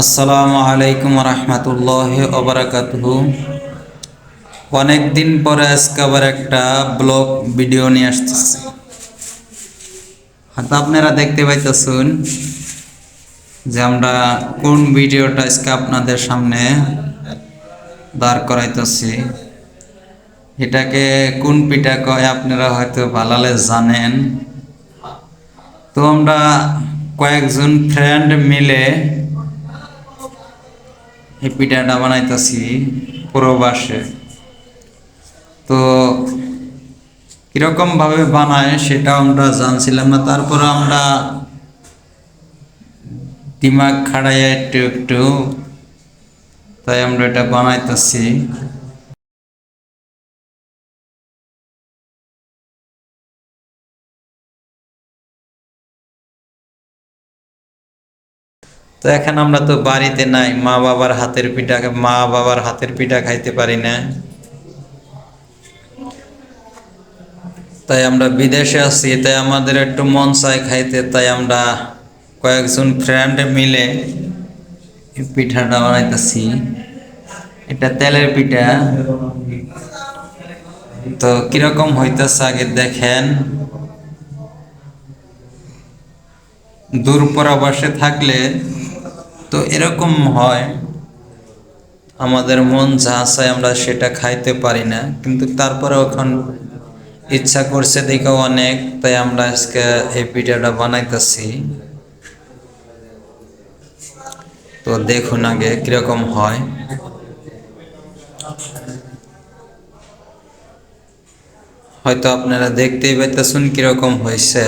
আসসালামু আলাইকুম রহমতুল্লাহ ওবরাকাতুহু অনেক দিন পরে আজকে আবার একটা ব্লগ ভিডিও নিয়ে আসতেছি। হয়তো আপনারা দেখতে পাইতেছেন যে আমরা কোন ভিডিওটা আজকে আপনাদের সামনে দাঁড় করাইতেছি। এটাকে কোন পিঠা কয় আপনারা হয়তো ভালালে জানেন। তো আমরা কয়েকজন ফ্রেন্ড মিলে এই পিঠাটা বানাইতেছি প্রবাসে। তো কীরকমভাবে বানায় সেটা আমরা জানছিলাম না। তারপর আমরা দিমাগ খাড়াইয়া একটু একটু তাই আমরা এটা বানাইতেছি। তো এখন আমরা তো বাড়িতে নাই, মা বাবার হাতের পিঠা মা বাবার হাতের পিঠা খাইতে পারি না। তাই আমরা বিদেশে আছি, তাই আমাদের একটু মন চাই খাইতে, তাই আমরা কয়েকজন ফ্রেন্ড মিলে পিঠাটা বানাইতেছি। এটা তেলের পিঠা। তো কীরকম হইতেছে আগে দেখেন। দূর পরাবাসে থাকলে তো এরকম হয়, আমাদের মন যা চায় আমরা সেটা খাইতে পারি না, কিন্তু তারপরে এখন ইচ্ছা করছে দেখে অনেক, তাই আমরা আজকে এই পিঠাটা বানাইতেছি। তো দেখুন আগে কীরকম হয়। হয়তো আপনারা দেখতেই পাইতেছেন কীরকম হয়েছে।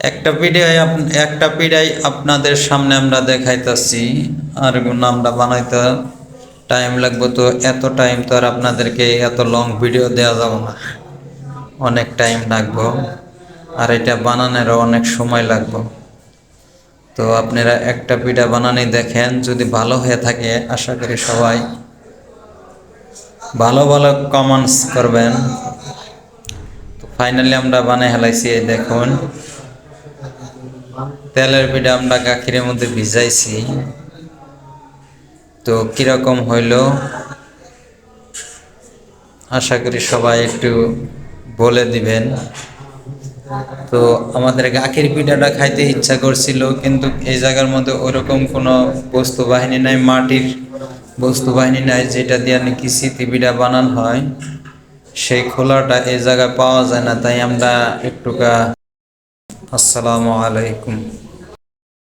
একটা পিড়াই একটা পিড়াই আপনাদের সামনে আমরা দেখাইতেছি, আর আমরা বানাইতে টাইম লাগবে, তো এত টাইম তো আর আপনাদেরকে এত লং ভিডিও দেওয়া যাব না। অনেক টাইম লাগবো, আর এটা বানানোরও অনেক সময় লাগবে। তো আপনারা একটা পিঠা বানানি দেখেন, যদি ভালো হয়ে থাকে, আশা করি সবাই ভালো ভালো কমেন্টস করবেন। তো ফাইনালি আমরা বানাই হেলাইছি দেখুন। তেলের পিঠা আমরা গাখিরের মধ্যে ভিজাইছি। তো কীরকম হইল? আশা করি সবাই একটু বলে দিবেন। তো আমাদের গাখির পিঠাটা খাইতে ইচ্ছা করছিল, কিন্তু এই জায়গার মধ্যে ওরকম কোনো বস্তু বাহিনী নাই, মাটির বস্তু বাহিনী নাই, যেটা দিয়ে নাকি স্মৃতি পিঠা বানান হয়। সেই খোলাটা এই জায়গায় পাওয়া যায় না, তাই আমরা একটুকা আসসালামু আলাইকুম